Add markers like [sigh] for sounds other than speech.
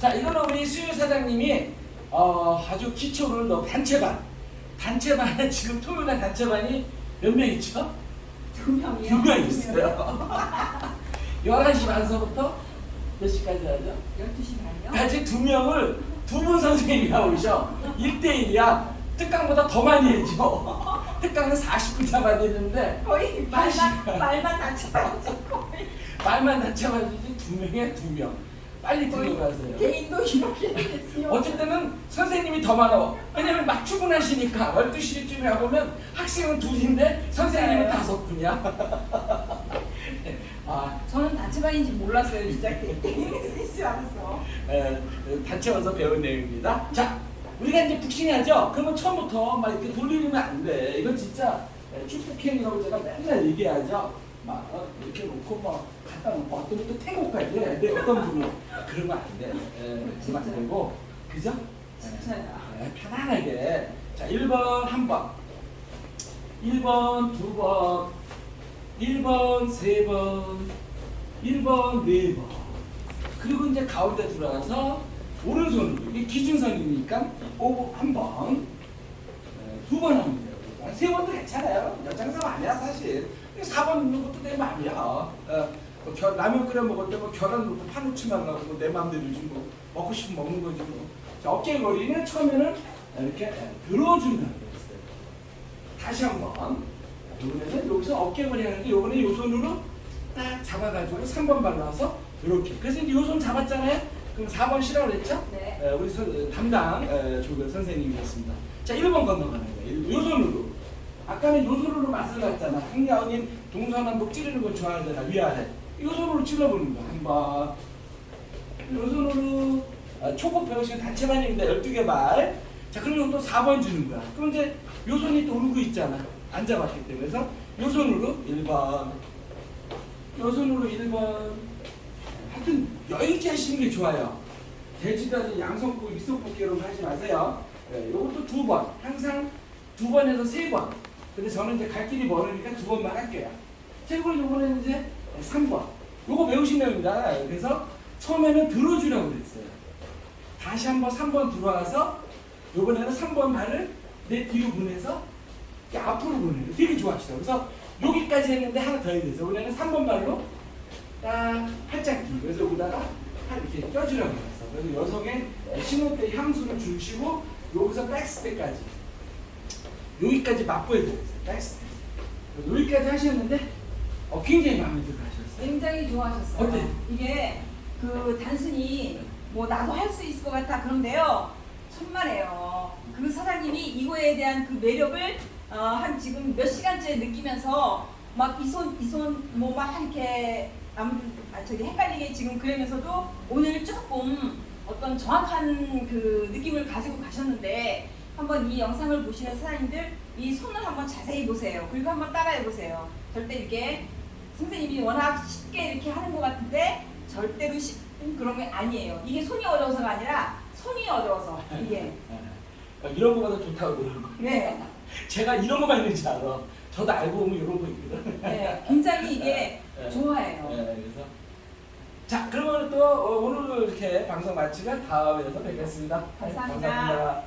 자, 이거는 우리 수유 사장님이 어, 아주 기초를 넣은 단체반. 단체반은 지금 토요일 날 단체반이 몇 명 있죠? 두 명이요? 두 명 있어요. [laughs] 11시 반서부터 몇 시까지 하죠? 12시 반이요? 아직 두 명을 두 분 선생님이 나오셔. 1대1이야. 특강보다 더 많이 해줘. [laughs] 특강은 40분 잡아야 되는데 거의. 말만, 말만 다쳐가지고 거의 말만 낮춰가지고 두 명에 두 명. 빨리 들어가세요. 개인도 이렇게 됐어요 때는 선생님이 더 많아. 왜냐면 막 출근하시니까 12시쯤에 와보면 학생은 둘인데 선생님은 네. 다섯 분이야. [laughs] 아, 저는 단체반인지 몰랐어요 진짜 [laughs] 개인 쓰지 않았어 에, 단체 와서 배운 내용입니다. 자, 우리가 이제 북싱하죠? 그러면 처음부터 막 이렇게 돌리면 안 돼. 이건 진짜 에, 축복행이라고 제가 맨날 얘기하죠. 막 어, 이렇게 놓고 막 갖다 놓고 어떤 분도 태국까지 해야 돼. 어떤 분은 그러면 안 돼. 에, 그러면 안 되고. 그죠? 진짜야. 에, 편안하게. 자, 1번 한 번. 1번 두 번. 1번 세 번. 1번 네 번. 그리고 이제 가운데 들어가서 오른손으로 이게 기준선이니까 오한 번, 두 번 하면 돼요. 세 번도 괜찮아요. 연장선 아니야 사실. 4번 넣는 것도 내 맘이야. 어, 뭐 겨, 라면 끓여 먹을 때뭐 계란 넣고 파놓지 말라고 뭐 내 맘대로 지 뭐 먹고 싶으면 먹는 거지 뭐. 자, 어깨 거리는 처음에는 이렇게 들어준다고 했어요. 다시 한 번. 이번에는 여기서 어깨 거리 하는데 이번에 요 손으로 딱 잡아가지고 3번 발라서 이렇게. 그래서 이제 요손 잡았잖아요. 그럼 4번 쉬라고 그랬죠? 네. 에, 우리 선, 담당 에, 조교 선생님이었습니다. 자, 1번 건너가는 거예요. 요 손으로. 아까는 요 손으로 맛을 갔잖아. 한가은님 동서남북 찌르는 거 좋아하잖아. 위아래. 요 손으로 찔러보는 거. 한 번. 요 손으로 아, 초급 배우시는 단체반입니다. 12개 발. 자, 그러면 또 4번 주는 거야. 그럼 이제 요 손이 또 울고 있잖아. 안 잡았기 때문에. 그래서 요 손으로 1번. 요 손으로 1번. 하여튼 여유있게 하시는 게 좋아요. 돼지다리 양손고 윗손뽑기로 하지 마세요. 네, 요것도 두 번. 항상 두 번에서 세 번. 근데 저는 이제 갈 길이 멀으니까 두 번만 할게요. 최고 요번에는 이제 3번. 요거 배우신 내용입니다. 그래서 처음에는 들어주라고 그랬어요. 다시 한번 3번 들어와서 요번에는 3번 발을 내 뒤로 보내서 앞으로 보내요. 되게 좋아하시죠. 그래서 여기까지 했는데 하나 더 해야 돼서 이번에는 3번 발로 딱 팔짱 끼고 그래서 여기다가 팔 이렇게 껴주라고 했어. 그래서 여성의 신호 때 향수를 주시고 여기서 백스텝까지 여기까지 되겠어요. 백스텝. 여기까지 하셨는데 어, 굉장히 마음에 들어 하셨어요. 굉장히 좋아하셨어요 어때? 이게 그 단순히 뭐 나도 할 수 있을 것 같아 그런데요 천만에요 그 사장님이 이거에 대한 그 매력을 어, 한 지금 몇 시간째 느끼면서 막 이 손 이 손 뭐 막 이렇게 남, 아, 저기 헷갈리게 지금 그러면서도 오늘 조금 어떤 정확한 그 느낌을 가지고 가셨는데 한번 이 영상을 보시는 사장님들 이 손을 한번 자세히 보세요. 그리고 한번 따라해 보세요. 절대 이렇게 선생님이 워낙 쉽게 이렇게 하는 것 같은데 절대로 쉽은 그런 게 아니에요. 이게 손이 어려워서가 아니라 손이 어려워서 이게 어, [laughs] 이런 거보다 좋다고 그러고 네, [laughs] 제가 이런 거만 있는지 알아. 저도 알고 보면 이런 거 있거든. 네 굉장히 [laughs] 이게 네. 좋아해요. 네, 그래서 자 그러면 또 어, 오늘 이렇게 방송 마치면 다음에서 뵙겠습니다. 네, 감사합니다. 감사합니다.